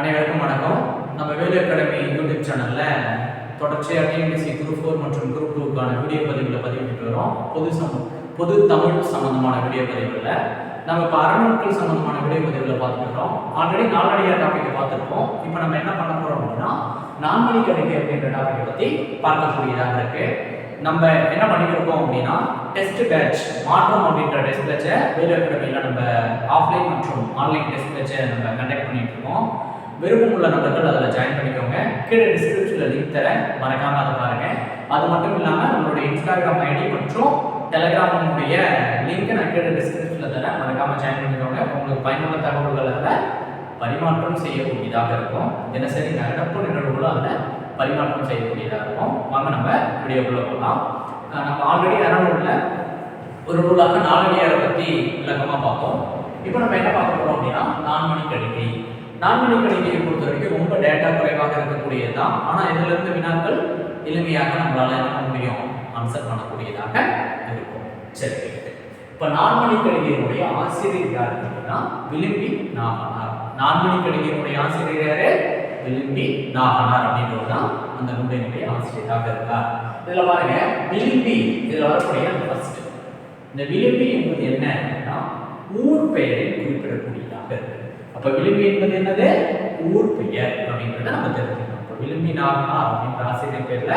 அனைவருக்கும் வணக்கம். நம்ம வேலு அகாடமி யூடியூப் சேனலில் தொடர்ச்சியாக டிஎன்பிசி குரூப் ஃபோர் மற்றும் குரூப் டூக்கான வீடியோ பதிவுகளை பதிவிட்டு வரோம். பொது சம பொது தமிழ் சம்பந்தமான வீடியோ பதிவுகளில். நம்ம இப்போ அறநூற்கள் சம்பந்தமான வீடியோ பதிவுகளை பார்த்துருக்கோம் ஆல்ரெடி நாலடியார் டாப்பிக்கை பார்த்துருக்கோம். இப்போ நம்ம என்ன பண்ண போகிறோம் அப்படின்னா நான்மணி கணிகை அப்படின்ற டாப்பிக்கை பற்றி பார்க்கக்கூடியதாக இருக்கு. நம்ம என்ன பண்ணியிருக்கோம் அப்படின்னா டெஸ்ட் பேட்ச் மாற்றம் அப்படின்ற டெஸ்ட் பேட்சை வேலு அகாடமியில் நம்ம ஆஃப்லைன் மற்றும் ஆன்லைன் டெஸ்ட் பேட்சை நம்ம கண்டக்ட் பண்ணிட்டு இருக்கோம். விருப்பம் உள்ள நபர்கள் அதில் ஜாயின் பண்ணிக்கோங்க. கீழே டிஸ்கிரிப்ஷனில் லிங்க் தரேன். மறக்காம அதை பாருங்க. அது மட்டும் இல்லாமல் நம்மளுடைய இன்ஸ்டாகிராம் ஐடி மற்றும் டெலகிராமுடைய லிங்க்கை நான் கீழே டிஸ்கிரிப்ஷனில் தரேன். மறக்காம ஜாயின் பண்ணிக்கோங்க. உங்களுக்கு பயனுள்ள தகவல்கள் அதில் பரிமாற்றம் செய்யக்கூடியதாக இருக்கும். தினசரி நடப்பு நிகழ்வுகளும் அதில் பரிமாற்றம் செய்யக்கூடியதாக இருக்கும். வாங்க நம்ம வீடியோக்குள்ளே போகலாம். நம்ம ஆல்ரெடி அறநூலில் ஒரு நூலாக நாலடியாரை பற்றி விளக்கமாக பார்த்தோம் இப்போ நம்ம என்ன பார்க்க போகிறோம் அப்படின்னா நான்மணி கடிகை நான்கு கடிகையை பொறுத்த வரைக்கும் ரொம்ப டேட்டா குறைவாக இருக்கக்கூடியது தான் ஆனால் இதிலிருந்து வினாக்கள் எளிமையாக நம்மளால என்ன பண்ண முடியும்? ஆன்சர் பண்ணக்கூடியதாக இருக்கும். சரி இப்போ நான்மணி கடிகையினுடைய ஆசிரியர் யார் அப்படின்னா விளிம்பி நாகனார். நான்மணி கடிகையினுடைய ஆசிரியர் யாரு? விளிம்பி நாகனார் அப்படின்றது தான் அந்த நூலினுடைய ஆசிரியராக இருக்கார். இதில் பாருங்க விளிம்பி இதில் வரக்கூடிய ஃபர்ஸ்ட் இந்த விளிம்பி என்பது என்ன அப்படின்னா ஊர் பெயரை குறிப்பிடக்கூடியதாக இருக்கு அப்போ விளிம்பு என்பது என்னது? ஊர் பெயர் அப்படின்றத நம்ம தெரிஞ்சுக்கணும். அப்போ விளிம்பி நாகனார் அப்படின்ற ஆசிரியர் பேர்ல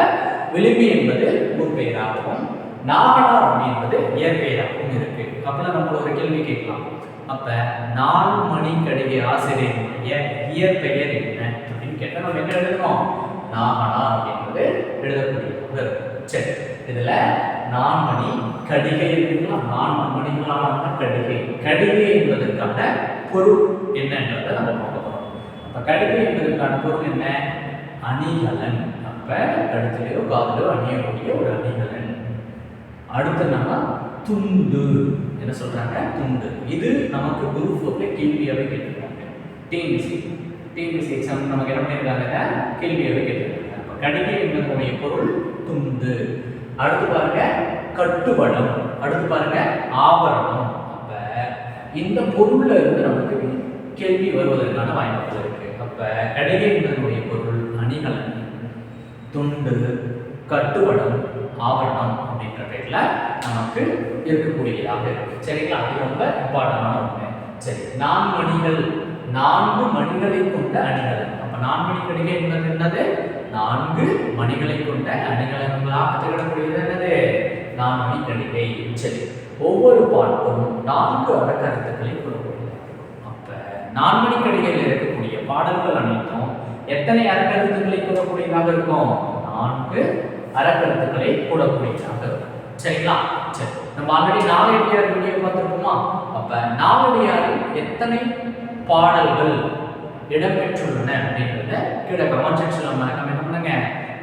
விளிம்பி என்பது ஊர் பெயராகவும் நாகனார் அப்படின்றது இயற்பெயராகவும் இருக்கு. அப்பெல்லாம் நம்ம ஒரு கேள்வி கேட்கலாம். அப்ப நாலு மணி கடிகை ஆசிரியருடைய இயற்பெயர் என்ன அப்படின்னு கேட்டால் நம்ம என்ன எழுதணும்? நாகனார் அப்படின்றது எழுதக்கூடிய சரி. இதுல நான்மணி கடிகை இருக்குங்களா? நான்கு மணிகளான கடிகை. கடிகை என்பதற்கான பொருள் என்னன்றதை நம்ம பார்க்க போறோம். அப்ப கடிகை என்பதற்கான பொருள் என்ன? அணிகலன். அப்ப கழுத்திலேயோ காதிலோ அணியக்கூடிய ஒரு அணிகலன். அடுத்து நம்ம துண்டு. என்ன சொல்றாங்க? துண்டு. இது நமக்கு குரூப் ஃபோர்ல கேள்வியாவே கேட்டிருக்காங்க. டிஎன்பிசி டிஎன்பிசி எக்ஸாம் நமக்கு என்ன பண்ணியிருக்காங்க? கேள்வியாவே கேட்டிருக்காங்க. அப்போ கடிகை என்பதனுடைய பொருள் துண்டு. அடுத்து பாருங்க கட்டுவடம் அடுத்து பாருங்க ஆபரணம். அப்ப இந்த பொருள்ல இருந்து நமக்கு கேள்வி வருவதற்கான வாய்ப்புகள் இருக்கு. அப்ப கடிகை பொருள் அணிகலன் துண்டு கட்டுவடம் ஆவரணம் அப்படின்ற பேர்ல நமக்கு இருக்கக்கூடியதாக இருக்கு. சரிங்களா? அது ரொம்ப இம்பார்ட்டன்டான ஒண்ணு. சரி நான்கு மணிகள் நான்கு மணிகளை கொண்ட அணிகள். அப்ப நான்மணி கடிகை என்பது என்னது? நான்கு மணிகளை கொண்ட அணிகலன்களாக திகழக்கூடியது என்னது? நான்மணி கடிகை சரி ஒவ்வொரு பாட்டும் நான்கு அறக்கருத்துக்களை கொள்ளக்கூடியது அப்ப நான்மணி கடிகையில் இருக்கக்கூடிய பாடல்கள் அனைத்தும் எத்தனை அறக்கருத்துக்களை கூறக்கூடியதாக இருக்கும்? நான்கு அறக்கருத்துக்களை கூடக்கூடியதாக இருக்கும். சரிங்களா? சரி. நம்ம ஆல்ரெடி நாலடியார் வீடியோ பார்த்துருக்கோமா? அப்ப நாலடியாரில் எத்தனை பாடல்கள் இடம்பெற்றுள்ளன அப்படின்றத கீழே கமெண்ட் செக்ஷன்ல மறக்காம என்ன பண்ணுங்க?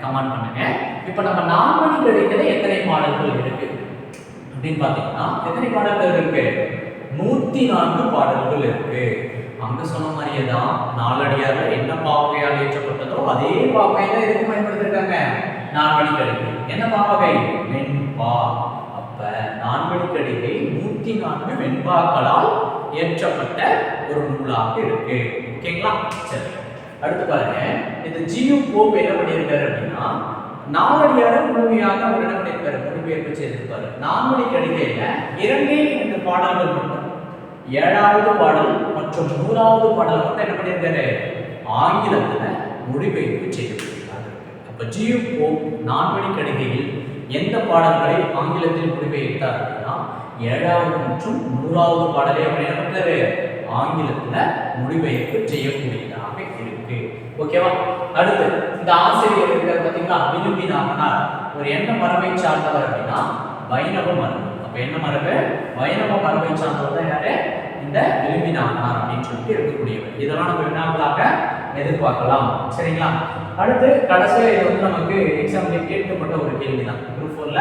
கமெண்ட் பண்ணுங்க. இப்போ நம்ம நான்மணி கடிகையில எத்தனை பாடல்கள் இருக்கு? அப்படின்னு பார்த்தீங்கன்னா எத்தனை பாடல்கள் இருக்கு? நூத்தி நான்கு பாடல்கள் இருக்கு. அங்க சொன்ன மாதிரியே தான் நாலடியார்ல என்ன பாவகையால் ஏற்றப்பட்டதோ அதே பாவகை தான் எதுக்கு பயன்படுத்திருக்காங்க. நான்மணி கடிகை என்ன பாவகை? வெண்பா. அப்ப நான்மணி கடிகை நூத்தி நான்கு வெண்பாக்களால் ஏற்றப்பட்ட ஒரு நூலாக இருக்கு. ஓகேங்களா? சரி. அடுத்து பாருங்க இந்த ஜியு போப் என்ன பண்ணியிருக்காரு அப்படின்னா நாலடியார முழுமையாக அவர் என்ன பண்ணியிருக்காரு? மொழிபெயர்ப்பு செய்திருப்பாரு. நான்மணி கடிகையில இரண்டே இந்த பாடல்கள் மட்டும். ஏழாவது பாடல் மற்றும் நூறாவது பாடல் மட்டும் என்ன பண்ணியிருக்காரு? ஆங்கிலத்துல மொழிபெயர்ப்பு செய்திருக்கிறார் அப்ப ஜியு போப் நான்மணி கடிகையில் எந்த பாடல்களை ஆங்கிலத்தில் மொழிபெயர்த்தார் அப்படின்னா ஏழாவது மற்றும் நூறாவது பாடலை அவர் என்ன பண்றாரு ஆங்கிலத்துல மொழிபெயர்ப்பு செய்யக்கூடியதான் ஓகேவா அடுத்து இந்த ஆசிரியர் இருக்கிற பார்த்தீங்கன்னா விரும்பி நாமனார் ஒரு என்ன மரபை சார்ந்தவர் அப்படின்னா வைணவ மரபு. அப்ப என்ன மரபு? வைணவ மரபை சார்ந்தவர் தான் யாரு? இந்த விரும்பி நாமனார் அப்படின்னு சொல்லிட்டு இருக்கக்கூடியவர். இதெல்லாம் நம்ம வினாக்களாக எதிர்பார்க்கலாம். சரிங்களா? அடுத்து கடைசியில் இது வந்து நமக்கு எக்ஸாம்ல கேட்கப்பட்ட ஒரு கேள்வி தான் குரூப் ஃபோர்ல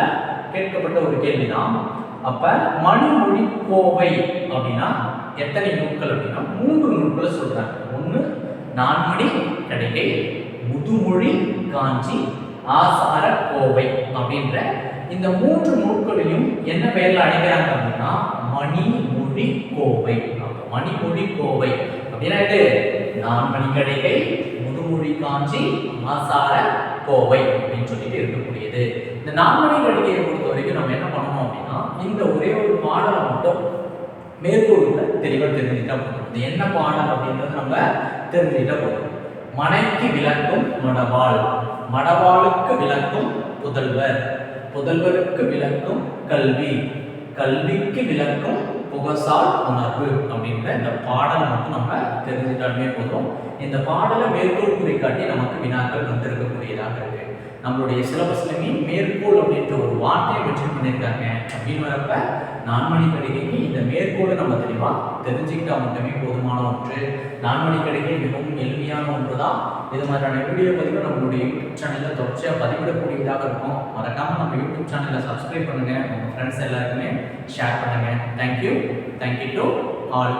கேட்கப்பட்ட ஒரு கேள்வி தான் அப்ப மணிமொழி கோவை அப்படின்னா எத்தனை நூல்கள் அப்படின்னா மூன்று நூல்களை சொல்றாங்க. ஒன்று நான்மணி கடிகை முதுமொழி காஞ்சி ஆசார கோவை அப்படின்ற இந்த மூன்று நூல்களையும் என்ன பெயர்ல அழைக்கிறாங்க அப்படின்னா மணிமொழி கோவை. அப்ப மணிமொழி கோவை அப்படின்னா இது நான்மணி கடிகை முதுமொழி காஞ்சி ஆசார கோவை அப்படின்னு சொல்லிட்டு இருக்கக்கூடியது. இந்த நான்மணி கடிகையை பொறுத்த வரைக்கும் நம்ம என்ன பண்ணணும் அப்படின்னா இந்த ஒரே ஒரு பாடலை மட்டும் மேற்கோளுக்குள்ள தெளிவாக தெரிஞ்சுக்கிட்டா போதும். இது என்ன பாடல் அப்படின்றது நம்ம தெரிஞ்சுக்கிட்டா போதும். மனைக்கு விளக்கும் மடவாள். மடவாளுக்கு விளக்கும் புதல்வர். புதல்வருக்கு விளக்கும் கல்வி. கல்விக்கு விளக்கும் புகசால் உணர்வு அப்படின்ற இந்த பாடலை மட்டும் நம்ம தெரிஞ்சுட்டாலுமே போதும். இந்த பாடலை மேற்கோள் குறிக்காட்டி நமக்கு வினாக்கள் வந்திருக்கக்கூடியதாக இருக்கு. நம்மளுடைய சிலபஸ்லையுமே மேற்கோள் அப்படின்ற ஒரு வார்த்தையை மென்ஷன் பண்ணியிருக்காங்க. அப்படின்னு வரப்ப நான்மணி கடிகைக்கு இந்த மேற்கோளை நம்ம தெளிவாக தெரிஞ்சுக்கிட்டா மட்டுமே போதுமான ஒன்று. நான்மணி கடிகை மிகவும் எளிமையான ஒன்று தான் இது மாதிரியான வீடியோ பதிவு நம்மளுடைய யூடியூப் சேனலில் தொடர்ச்சியாக பதிவிடக்கூடியதாக இருக்கும். மறக்காமல் நம்ம யூடியூப் சேனலை சப்ஸ்கிரைப் பண்ணுங்கள் உங்கள் ஃப்ரெண்ட்ஸ் எல்லாருக்குமே ஷேர் பண்ணுங்கள் தேங்க்யூ தேங்க்யூ டு ஆல்